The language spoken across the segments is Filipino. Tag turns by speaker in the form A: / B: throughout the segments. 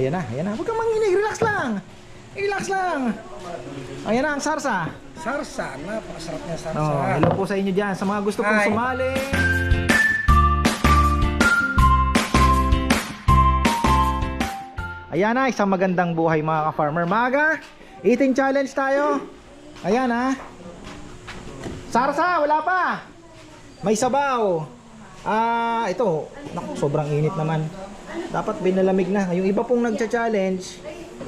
A: Ayan na, ayan na. Huwag kang manginig, relax lang. Relax lang. Ayan na ang sarsa.
B: Sarsa, napakasarap niya sarsa.
A: Oh, hello po sa inyo dyan. Sa mga gusto pong
B: Hi.
A: sumali. Ayan na, isang magandang buhay mga ka-farmer. Maga, eating challenge tayo. Ayan ha. Sarsa, wala pa. May sabaw. Ah, ito. Naku, sobrang init naman. Dapat binalamig na. Yung iba pong nagcha-challenge,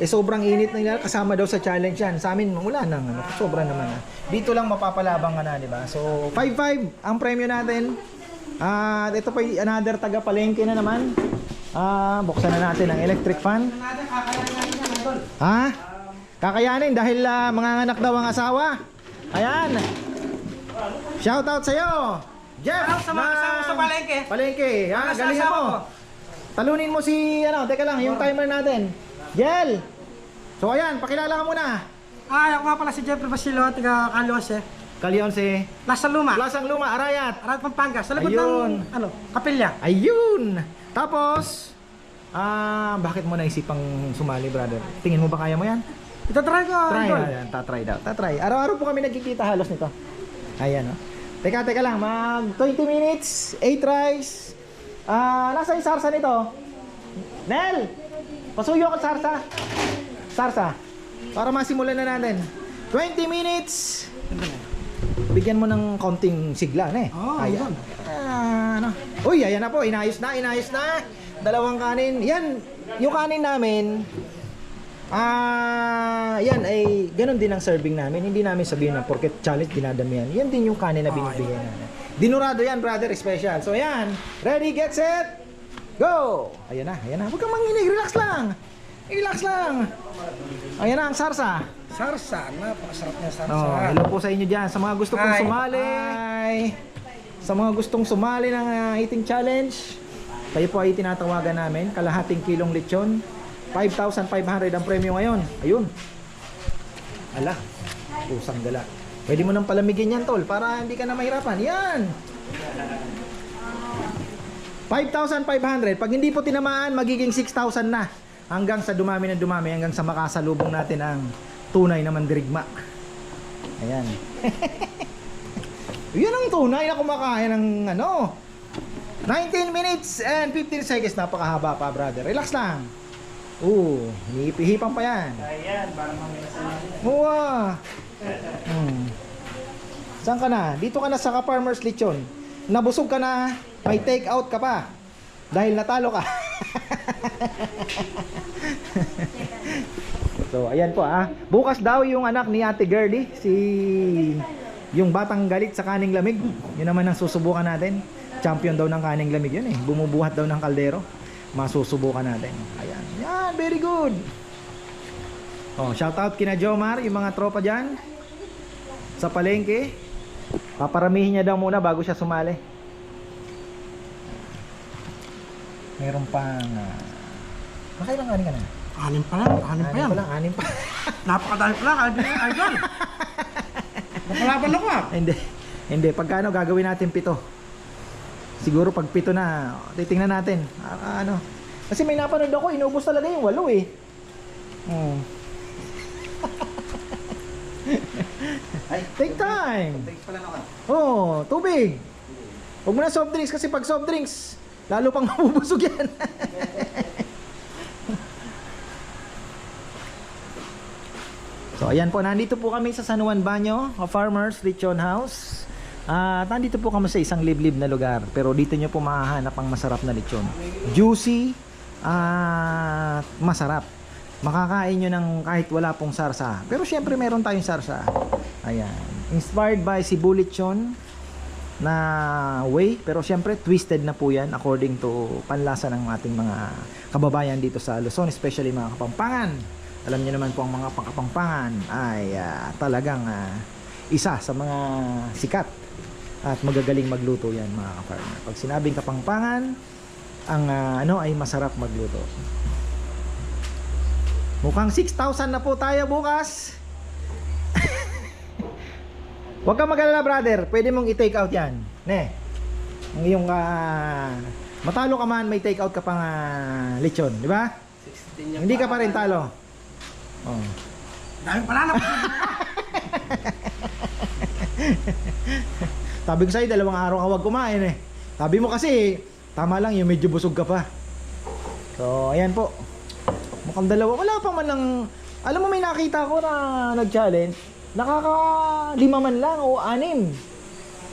A: eh sobrang init na nila kasama daw sa challenge yan. Sa amin, wala nang ano, sobra naman na. Dito lang mapapalabang ka na, di ba? So, 5-5 ang premyo natin. Ah, ito pa another taga palengke na naman. Ah, buksan na natin ang electric fan. Ha? Kakayanin dahil ah, manganganak daw ang asawa. Ayan. Shout out sa iyo. Jeff.
B: Sa mga kasama sa palengke.
A: Palengke. Ha, galingan mo. Talunin mo si ano, teka lang, yung timer natin. Jel. So ayan, pakilala ka muna.
B: Ay, ako nga pala si Jeffrey Basilo, taga Calose.
A: Kalyonse.
B: Plaza Luma.
A: Plasang Luma, Arayat.
B: Arat Pampanga. Sa likod
A: Ayun.
B: ng, ano, kapilya.
A: Ayun. Tapos, ah, bakit mo naisipang sumali, brother? Tingin mo ba kaya mo yan?
B: Ito try ko,
A: Try,
B: Idol.
A: ayan, tatry daw. Tatry. Araw-araw po kami nagkikita halos nito. Ayan, oh. Teka, teka lang. Mag 20 minutes, 8 tries. Ah, nasa yung sarsa nito? Nel! Pasuyo ko sarsa. Sarsa. Para masimulan na natin. 20 minutes. Bigyan mo ng konting sigla, ne?
B: Oh,
A: ayan.
B: ayun.
A: Ah, ano? Uy, ayan na po. Inayos na, inayos na. Dalawang kanin. Yan, yung kanin namin, Ah, yan ay ganun din ang serving namin. Hindi namin sabihin na porket challenge dinadamihan. Yan din yung kanin na binibigay namin. Dinurado yan, brother, special. So yan, ready, get set, go! Ayan na, ayan na. Huwag kang manginig, relax lang. Relax lang. Ayan na ang sarsa.
B: Sarsa, napakasarap niya sarsa.
A: Oh, hello po sa inyo dyan. Sa mga gusto pong
B: Hi.
A: sumali. Hi. Sa mga gustong sumali ng ah, eating challenge, kayo po ay tinatawagan namin. Kalahating kilong lechon. 5,500 ang premyo ngayon. Ayun. Ala. Pusang gala. Pwede mo nang palamigin yan, tol, para hindi ka na mahirapan. Yan. 5,500. Pag hindi po tinamaan, magiging 6,000 na. Hanggang sa dumami na dumami, hanggang sa makasalubong natin ang tunay na mandirigma. Ayan. Yan ang tunay na kumakain ng ano. 19 minutes and 15 seconds. Napakahaba pa, brother. Relax lang. Oo, hinihipan pa yan.
B: Ayan, parang sa
A: Oo. Hmm. Saan ka na? Dito ka na sa ka-farmers lechon. Nabusog ka na, may take out ka pa. Dahil natalo ka. so, ayan po ah. Bukas daw yung anak ni Ate Girlie, si yung batang galit sa kaning lamig. Yun naman ang susubukan natin. Champion daw ng kaning lamig yun eh. Bumubuhat daw ng kaldero. Masusubukan natin. Ayan. Yan, very good. Oh, shout out kina Jomar, yung mga tropa diyan sa palengke. Paparamihin niya daw muna bago siya sumali. Meron pang uh, Makailang kanin ka na?
B: Anim pa lang, anim pa yan.
A: pa lang, anim pa.
B: Napakadami pa lang, Idol. Idol. Napalaban ako ah.
A: hindi. Hindi, pagkano gagawin natin pito? Siguro pag pito na, titingnan natin. Ah, ano? Kasi may napanood ako, inubos talaga yung walo eh. Hmm. Take time.
B: Thanks pala naman.
A: Oh, tubig. Huwag mo na soft drinks kasi pag soft drinks, lalo pang mabubusog yan. so, ayan po. Nandito po kami sa San Juan Banyo, a farmer's lechon house. At nandito po kami sa isang liblib na lugar. Pero dito nyo po mahahanap ang masarap na lechon. Juicy at masarap. Makakain nyo ng kahit wala pong sarsa. Pero syempre meron tayong sarsa. Ayan. Inspired by si Lechon na way. Pero syempre twisted na po yan according to panlasa ng ating mga kababayan dito sa Luzon. Especially mga kapampangan. Alam niyo naman po ang mga pangkapampangan ay ah, talagang ah, isa sa mga sikat at magagaling magluto yan mga ka-farmer. Pag sinabing kapampangan, ang ah, ano ay masarap magluto. Mukhang 6,000 na po tayo bukas. Huwag kang mag-alala brother, pwede mong i-take out yan. Ne. Ang iyong ah, matalo ka man, may take out ka pang ah, lechon, di ba? Hindi ka pa rin talo. Oh.
B: Dami pala na.
A: Sabi ko sa'yo, dalawang araw ka wag kumain eh. Sabi mo kasi, tama lang yung medyo busog ka pa. So, ayan po. Mukhang dalawa. Wala pa man lang, alam mo may nakita ko na nag-challenge. Nakaka lima man lang o anim.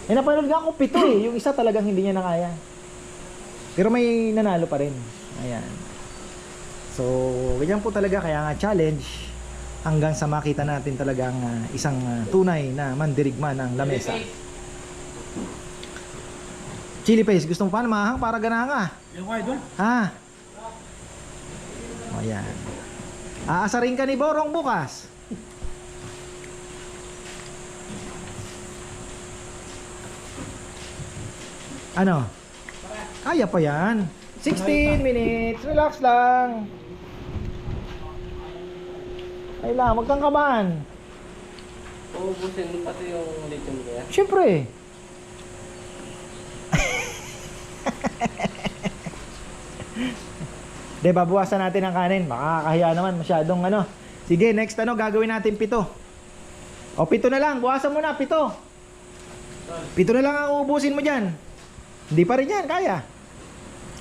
A: Eh napanood nga ako pito eh. Yung isa talagang hindi niya nakaya. Pero may nanalo pa rin. Ayan. So, ganyan po talaga kaya nga challenge hanggang sa makita natin talagang ah, isang ah, tunay na mandirigma ng lamesa. Chili paste, gusto mo pa na mahang para ganahan ka?
B: Yung idol.
A: Ha? O yan. Aasarin ka ni Borong bukas. Ano? Kaya pa yan. 16 minutes. Relax lang. Ay lang, wag kang kabahan.
C: Uubusin mo pati yung ko yan.
A: Siyempre. De, babawasan natin ang kanin. Makakahiya naman masyadong ano. Sige, next ano, gagawin natin pito. O, pito na lang. Buwasan mo na, pito. Pito na lang ang uubusin mo dyan. Hindi pa rin yan, kaya.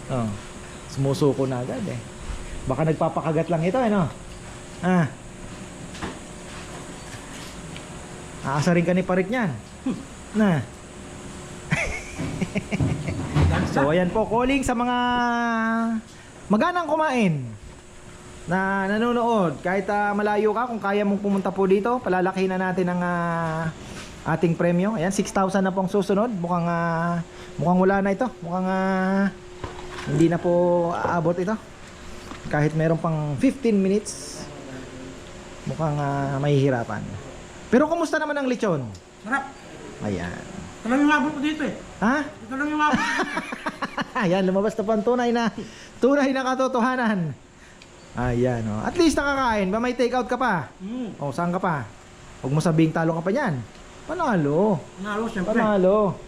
A: Oh, sumusuko na agad eh. Baka nagpapakagat lang ito, ano? Ah. Aasarin ka ni parik niyan. Na. so ayan po calling sa mga maganang kumain na nanonood kahit ah, malayo ka kung kaya mong pumunta po dito palalakihin na natin ang ah, ating premyo ayan 6,000 na pong susunod mukhang ah, mukhang wala na ito mukhang ah, hindi na po aabot ito kahit meron pang 15 minutes mukhang ah, mahihirapan pero kumusta naman ang lechon?
B: Sarap.
A: ayan
B: Ito lang yung abot ko dito eh.
A: ha?
B: Ito lang yung abot.
A: Ayan, lumabas na po ang tunay na tunay na katotohanan. Ayan, oh. At least nakakain. Ba may take out ka pa?
B: Hmm.
A: O, saan ka pa? Huwag mo sabihing talo ka pa niyan. Panalo.
B: Nalo, siyempre.
A: Panalo.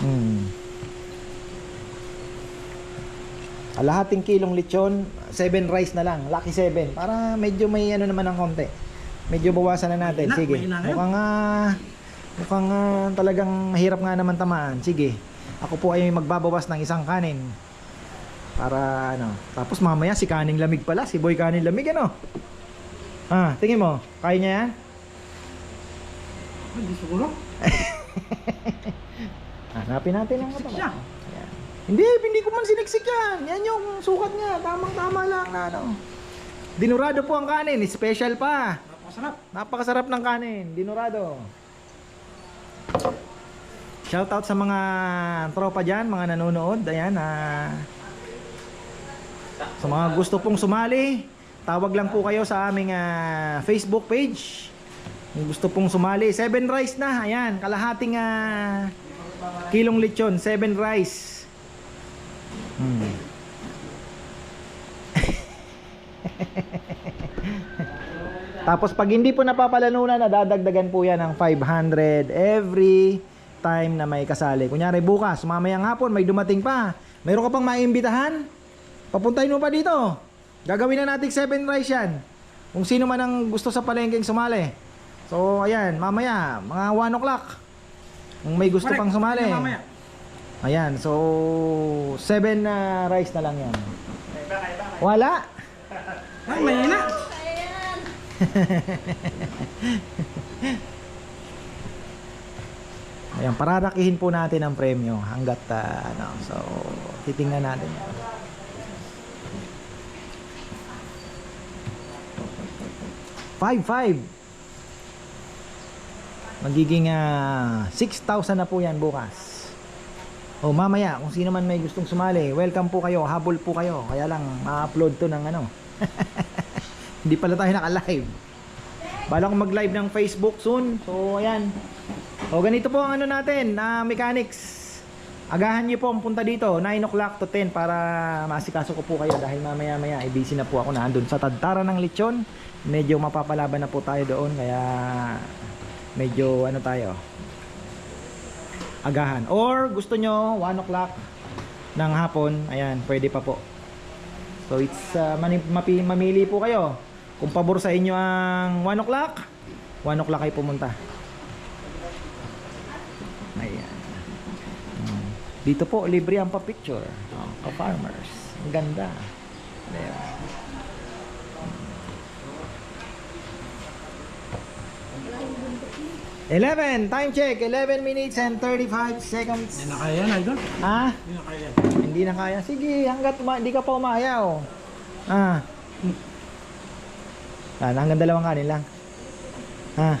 A: Hmm. Alahating kilong lechon, 7 rice na lang. Lucky 7. Para medyo may ano naman ng konti. Medyo bawasan na natin. Sige. Mukhang ah, mukhang ah, talagang mahirap nga naman tamaan. Sige. Ako po ay magbabawas ng isang kanin. Para ano. Tapos mamaya si kaning lamig pala. Si boy kaning lamig ano. Ah, tingin mo. Kaya niya yan?
B: Hindi siguro.
A: Hanapin natin ang ano.
B: siya.
A: Ayan. Hindi, hindi ko man siniksik yan. Yan yung sukat niya. Tamang-tama lang na ano. Dinurado po ang kanin. Special pa.
B: Napakasarap.
A: Napakasarap ng kanin. Dinurado. Shoutout sa mga tropa dyan, mga nanonood. Ayan, ah. Sa mga gusto pong sumali, tawag lang po kayo sa aming ah, Facebook page. Kung gusto pong sumali, 7 rice na. Ayan, kalahating ah, kilong lechon, 7 rice. Hmm. Tapos pag hindi po napapalanunan, nadadagdagan po yan ng 500 every time na may kasali. Kunyari bukas, mamayang hapon, may dumating pa. Mayroon ka pang maimbitahan? Papuntahin mo pa dito. Gagawin na natin 7 rice yan. Kung sino man ang gusto sa palengkeng sumali. So, ayan, mamaya, mga 1 o'clock. Kung may gusto
B: Correct.
A: pang sumali. Ayan, so 7 na rice na lang yan. Wala.
B: Ay, mahina.
A: Ayan, pararakihin po natin ang premyo hanggat ah, ano, so titingnan natin. Five, five. Magiging ah, 6,000 na po yan bukas. O mamaya, kung sino man may gustong sumali, welcome po kayo, habol po kayo. Kaya lang, ma-upload to ng ano. Hindi pala tayo naka-live. Bala ko mag-live ng Facebook soon. So, ayan. O, ganito po ang ano natin, na mechanics. Agahan niyo po ang punta dito, 9 o'clock to 10 para masikaso ko po kayo dahil mamaya maya ay busy na po ako nandun sa tadtara ng lechon. Medyo mapapalaban na po tayo doon kaya medyo ano tayo agahan. Or gusto nyo 1 o'clock ng hapon, ayan, pwede pa po. So it's uh, mamili po kayo. Kung pabor sa inyo ang 1 o'clock, 1 o'clock kayo pumunta. Ayan. Mm. Dito po, libre ang pa-picture. Oh, ka-farmers. Ang ganda. Ayan. 11, time check, 11 minutes and 35 seconds.
B: Hindi na kaya yan, idol.
A: Ah,
B: Hindi na kaya yan.
A: hindi na kaya. Sige, hanggat hindi ka pa umayaw. Ah. Ah, hanggang dalawang kanin lang. Ah.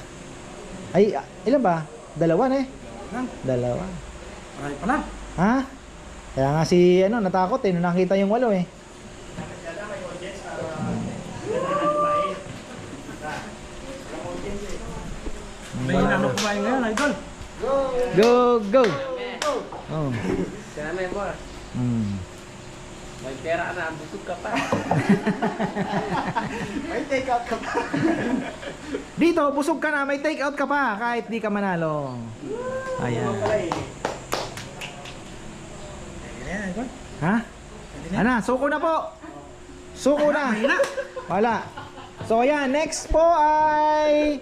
A: Ay, ilan ba? Dalawa na eh.
B: Lang.
A: Dalawa.
B: Aray pala.
A: Ha? Kaya nga si ano, natakot eh, nung nakita yung walo eh.
B: May hinano kumain ngayon, idol.
A: Go, go! Oh.
C: Kaya namin, boss.
A: Mm.
C: May pera ka na, busog ka pa.
A: Dito, busog ka na, may take out ka pa kahit di ka manalo. Ayan.
B: Ayan, idol.
A: Ha? Ana, suko na po. Suko na. Wala. So ayan, next po ay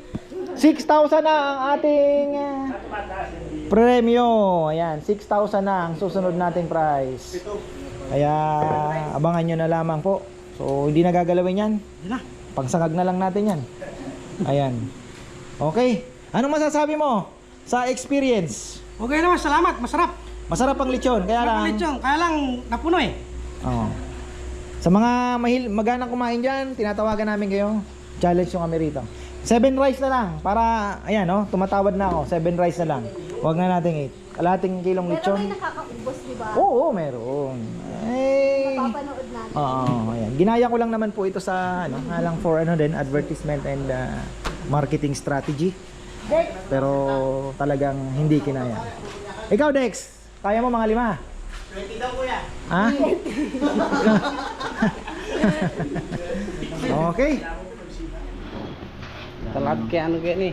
A: 6,000 na ang ating uh, premyo. Ayan, 6,000 na ang susunod nating prize. Kaya abangan nyo na lamang po. So hindi na gagalawin yan. Pagsagag na lang natin yan. Ayan. Okay. Anong masasabi mo sa experience?
B: Okay naman, salamat. Masarap.
A: Masarap ang lechon. Kaya lang...
B: Masarap lechon. Kaya lang, napuno eh.
A: Oo. Sa mga mahil maganang kumain dyan, tinatawagan namin kayo. Challenge yung kami rito. Seven rice na lang. Para, ayan no, tumatawad na ako. Seven rice na lang. Huwag na nating eight. Kalating kilong
D: Pero may
A: lechon.
D: nakakaubos, di ba?
A: Oo, oo, meron. Eh,
D: Napapanood natin.
A: Oo, ayan. Ginaya ko lang naman po ito sa, ano, nga lang for ano din, advertisement and uh, marketing strategy.
D: Dex,
A: Pero talagang hindi kinaya. Ikaw, Dex, kaya mo mga lima? 20 daw, kuya. Ha? okay.
C: Talag kaya ano kaya ni.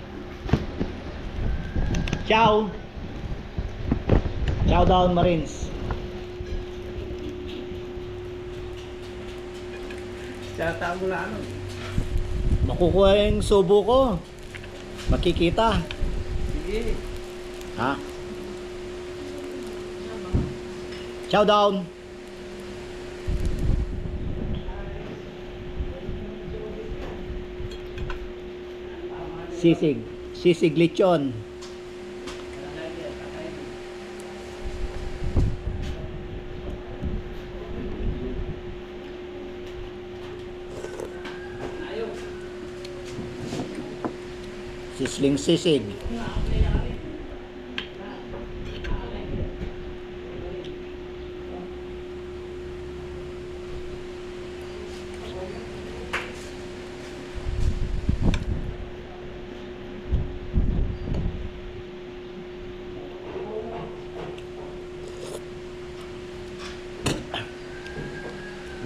A: Ciao. Ciao down, Marines.
C: Tiyata mo na ano.
A: Makukuha yung subo ko. Makikita.
C: Sige.
A: Ha? Ciao down. Sisig. Sisig lechon. Sisling sisig.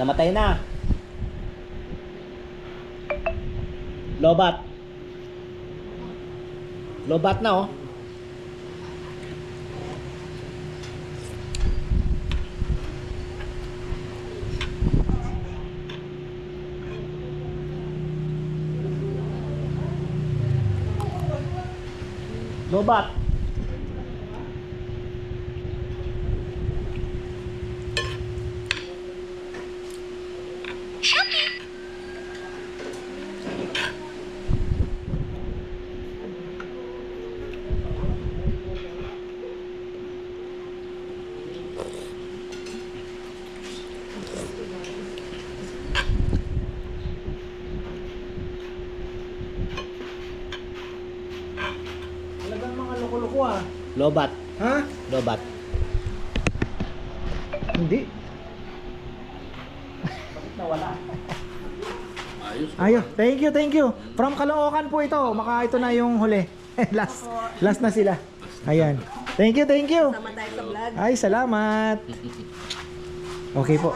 A: Namatay na. Lobat. Lobat na oh. Lobat. Talagang mga loko-loko ah. Lobat.
B: Ha?
A: Lobat. Hindi.
C: Ayos.
A: Ayo, thank you, thank you. From Caloocan po ito. Maka ito na yung huli. last, last na sila. Ayan. Thank you, thank you.
D: sama tayo sa vlog.
A: Ay, salamat. Okay po.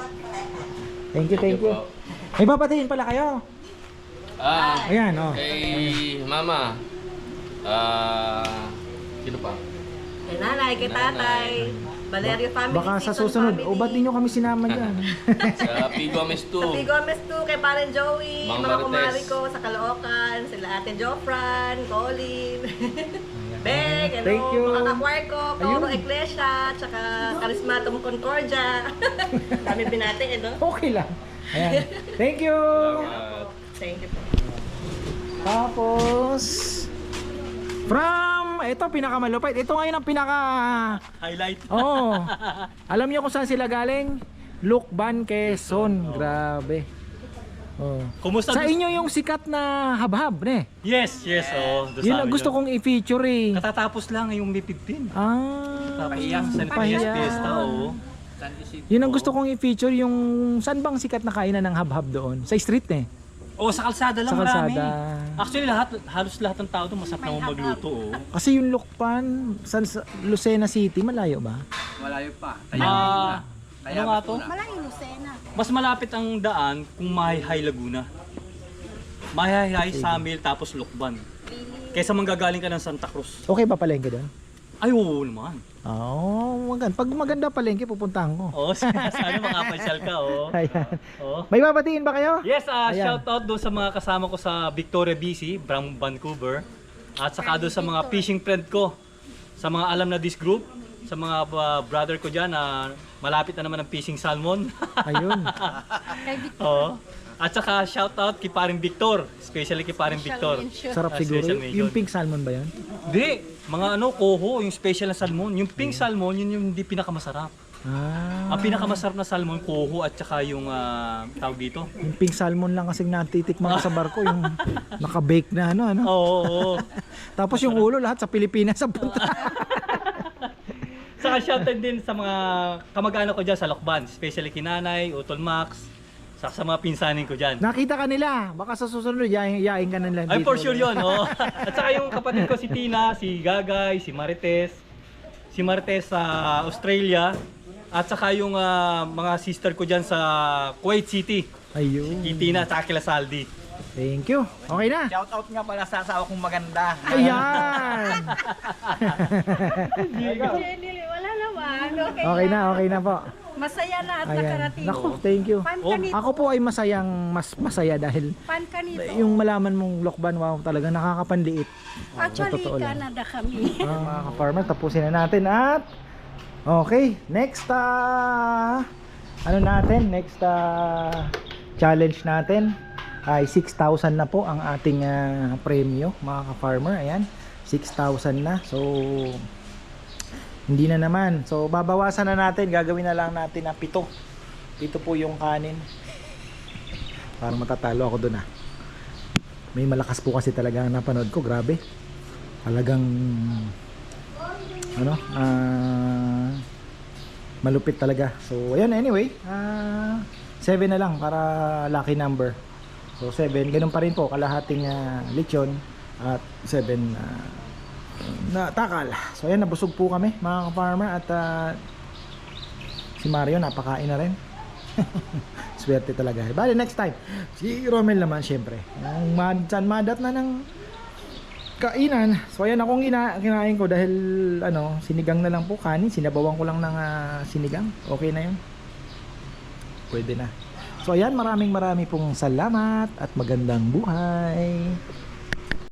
A: Thank you, thank you. May babatiin pala kayo.
C: Ah,
A: Ayan, oh.
C: kay mama. Ah, sino pa?
D: Kay nanay, kay tatay.
E: Valerio family.
A: Baka sa
E: Season
A: susunod,
E: family.
A: o ba't di nyo kami sinama dyan?
C: Sa P. Gomez
E: Sa
C: 2.
E: P. Gomez 2, kay Paren Joey,
C: Mang
E: mga
C: Marites.
E: kumari ko sa Caloocan, sila Ate Jofran, Colin, Beg, hello,
A: Thank you.
E: mga kakwar ko, Toro
A: Ayun.
E: Iglesia, tsaka Charismatum Concordia. Dami binati, eh, no?
A: okay lang. Ayan. Thank you!
E: Thank you po.
A: Tapos, from, ito pinakamalupit. Ito ngayon ang pinaka,
B: Highlight.
A: oo. Alam niyo kung saan sila galing? Lukban, Quezon. Grabe. Oh.
B: Kumusta?
A: Sa inyo yung sikat na habhab, ne?
B: Yes, yes. Oh,
A: Yun
B: sa
A: ang
B: amin
A: gusto kong i-feature eh.
B: Katatapos lang yung 15.
A: Ah,
B: Tapos San
A: pahiya.
B: Pias Fiesta, oh.
A: Yun ang gusto kong i-feature yung saan bang sikat na kainan ng habhab doon? Sa street eh.
B: Oh, sa kalsada lang
A: Sa
B: marami.
A: kalsada.
B: Actually, lahat, halos lahat ng tao doon masarap na magluto, oh.
A: Kasi yung Lukban, sa, sa Lucena City, malayo ba?
C: Malayo pa.
B: Ah, ano nga to?
D: Malaking Lucena.
B: Mas malapit ang daan kung Mahihay Laguna. Mahihay, Samil, tapos Lukban. Kaysa manggagaling ka ng Santa Cruz.
A: Okay ba palengke doon?
B: Ay, oo naman.
A: Oo, oh, maganda. Pag maganda palengke, pupuntahan ko.
B: Oo, sana makapasyal ka, oh.
A: Ayan.
B: oh.
A: May babatiin ba kayo?
B: Yes, uh,
A: Ayan.
B: shout out doon sa mga kasama ko sa Victoria BC, from Vancouver. At saka doon sa mga fishing friend ko, sa mga alam na this group, sa mga uh, brother ko dyan na malapit na naman ang fishing salmon.
A: Ayun.
D: Kay Victor.
B: Oo. At saka shout out kay paring Victor, especially kay paring Victor.
A: Sarap
B: Ah,
A: siguro.
B: special mention.
A: Yung pink salmon ba yun?
B: Hindi, mga ano, koho, yung special na salmon. Yung pink salmon, yun yung hindi pinakamasarap.
A: Ah,
B: Ang pinakamasarap na salmon, koho at saka yung ah, tawag dito.
A: yung pink salmon lang kasing natitikman ko sa barko. Yung naka-bake na ano, ano.
B: Oo, oo, oo.
A: Tapos yung ulo lahat sa Pilipinas ang punta.
B: Saka shoutout din sa mga kamag-anak ko dyan sa Lokban, especially kinanay, Utol Max, saka sa mga pinsanin ko dyan.
A: Nakita ka nila. Baka sa susunod, yaing, yaing ka nila.
B: Ay,
A: dito.
B: for sure yun, oh. At saka yung kapatid ko si Tina, si Gagay, si Marites, si Marites sa Australia, at saka yung ah, mga sister ko dyan sa Kuwait City,
A: Ayun.
B: si Tina at saka kila Saldi.
A: Thank you. Okay na.
F: Shout out nga pala sa asawa kong maganda.
A: Ayan.
D: Jenny, wala naman. Okay,
A: Okay na, okay na po.
D: Masaya na at
A: Ayan.
D: nakarating.
A: Naku, thank you.
D: Fan
B: Oh,
D: ka nito.
A: Ako po ay masayang mas masaya dahil
D: ka nito.
A: yung malaman mong lokban wow talaga nakakapanliit.
D: Actually,
A: totoo lang.
D: Canada kami.
A: Ah, mga ka-farmer, tapusin na natin at okay, next ah ano natin, next ah challenge natin ay 6,000 na po ang ating ah, premyo mga ka-farmer. Ayan, 6,000 na. So hindi na naman. So babawasan na natin, gagawin na lang natin na pito. Pito po yung kanin. Parang matatalo ako doon ah. May malakas po kasi talaga ang napanood ko, grabe. Talagang ano, ah malupit talaga. So ayan anyway, ah 7 na lang para lucky number. So 7, ganun pa rin po kalahating ah, lechon at 7 na takal. So ayan nabusog po kami mga farmer at ah, si Mario napakain na rin. Swerte talaga. Bali next time, si Romel naman syempre. Ang mad, san madat na ng kainan. So ayan akong ina kinain ko dahil ano, sinigang na lang po kanin, sinabawan ko lang ng ah, sinigang. Okay na 'yun. Pwede na. So ayan, maraming marami pong salamat at magandang buhay.